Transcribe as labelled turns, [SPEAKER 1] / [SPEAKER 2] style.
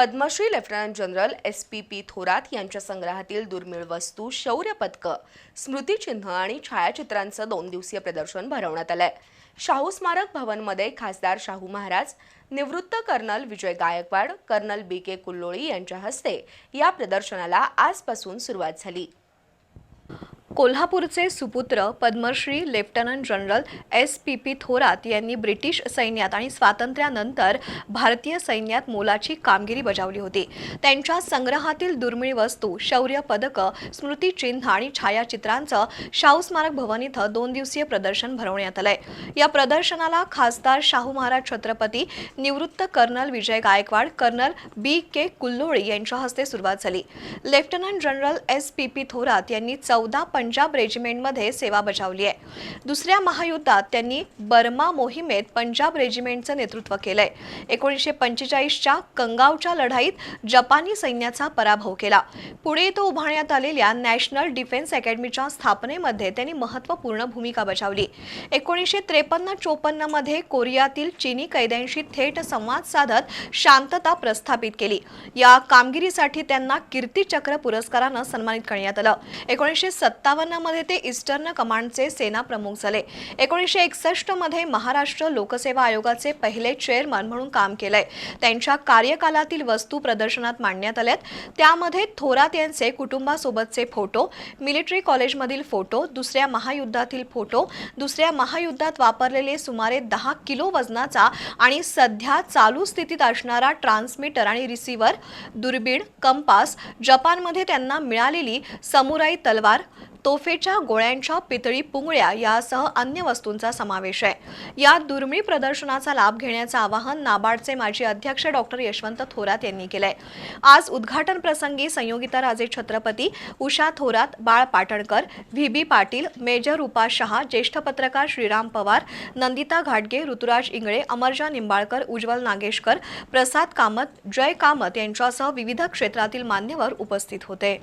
[SPEAKER 1] Padmashri lieutenant general S P P Thorat यांच्या संग्रहातील दुर्मिळ वस्तू शौर्य पदकं स्मृतिचिन्ह आणि छायाचित्रांचं दोन दिवसीय प्रदर्शन भरवण्यात आलंय. शाहू स्मारक भवनमध्ये खासदार शाहू महाराज निवृत्त colonel Vijay Gaikwad colonel B K Kulloli यांच्या हस्ते या प्रदर्शनाला आजपासून सुरुवात झाली.
[SPEAKER 2] कोल्हापूरचे सुपुत्र Padmashri lieutenant general S P P Thorat यांनी ब्रिटिश सैन्यात आणि स्वातंत्र्यानंतर भारतीय सैन्यात मोलाची कामगिरी बजावली होती. त्यांच्या संग्रहातील दुर्मिळ वस्तू शौर्य पदकं स्मृतिचिन्ह आणि छायाचित्रांचं शाहू स्मारक भवन इथं दोन दिवसीय प्रदर्शन भरवण्यात आलंय. या प्रदर्शनाला खासदार शाहू महाराज छत्रपती निवृत्त colonel Vijay Gaikwad colonel B K Kulloli यांच्या हस्ते सुरुवात झाली. Lieutenant general S P P Thorat यांनी चौदा पंजाब रेजिमेंटमध्ये सेवा बजावली आहे. दुसऱ्या महायुद्धात त्यांनी बर्मा मोहिमेत पंजाब रेजिमेंटचं नेतृत्व केलंय. एकोणीसशे पंचेचाळीसच्या कंगावच्या लढाईत जपानी सैन्याचा पराभव केला. पुढे तो उभारण्यात आलेल्या नॅशनल डिफेन्स अकॅडमीच्या स्थापनेमध्ये त्यांनी महत्त्वपूर्ण भूमिका बजावली. एकोणीसशे त्रेपन्न चोपन्नमध्ये कोरियातील चीनी कैद्यांशी थेट संवाद साधत शांतता प्रस्थापित केली. या कामगिरीसाठी त्यांना कीर्तीचक्र पुरस्कारानं सन्मानित करण्यात आलं. एकोणीसशे सत्तावन्न मध्ये ते ईस्टर्न कमांडचे सेना प्रमुख झाले. एकोणीसशे एकसष्टमध्ये महाराष्ट्र लोकसेवा आयोगाचे पहिले चेअरमन म्हणून काम केलंय. त्यांच्या कार्यकालातील वस्तू प्रदर्शनात मांडण्यात आल्यात. त्यामध्ये थोरात यांचे कुटुंबासोबतचे फोटो मिलिटरी कॉलेजमधील फोटो दुसऱ्या महायुद्धातील फोटो दुसऱ्या महायुद्धात वापरलेले सुमारे दहा किलो वजनाचा आणि सध्या चालू स्थितीत असणारा ट्रान्समीटर आणि रिसिव्हर दुर्बीण कंपास जपानमध्ये त्यांना मिळालेली समुराई तलवार तोफेच्या गोळ्यांच्या पितळी पुंगळ्या यासह अन्य वस्तूंचा समावेश आहे. या दुर्मिळ प्रदर्शनाचा लाभ घेण्याचं आवाहन नाबार्डचे माजी अध्यक्ष डॉक्टर यशवंत थोरात यांनी केलंय. आज उद्घाटन प्रसंगी संयोगिता राजे Chhatrapati Usha Thorat Bal Patankar V. B. Patil major Rupa Shah ज्येष्ठ पत्रकार श्रीराम पवार नंदिता घाटगे ऋतुराज इंगळे अमरजा निंबाळकर उज्ज्वल नागेशकर प्रसाद कामत जय कामत यांच्यासह विविध क्षेत्रातील मान्यवर उपस्थित होते.